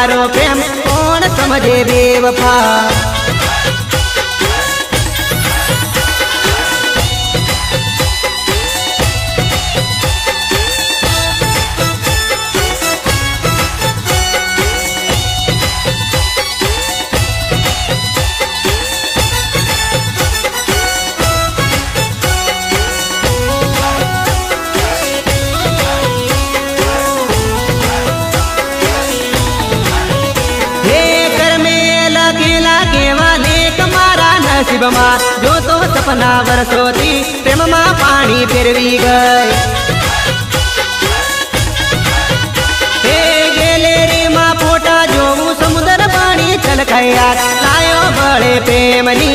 તારો પ્રેમ કોણ સમજે બેવફા? નસીબમાં જો તો સપના વરસોથી પ્રેમમાં પાણી ફેરવી ગઈ. હે ગેલેરીમાં ફોટા જોવું સમુદ્ર પાણી છલકાયા, લાયો બળે પ્રેમની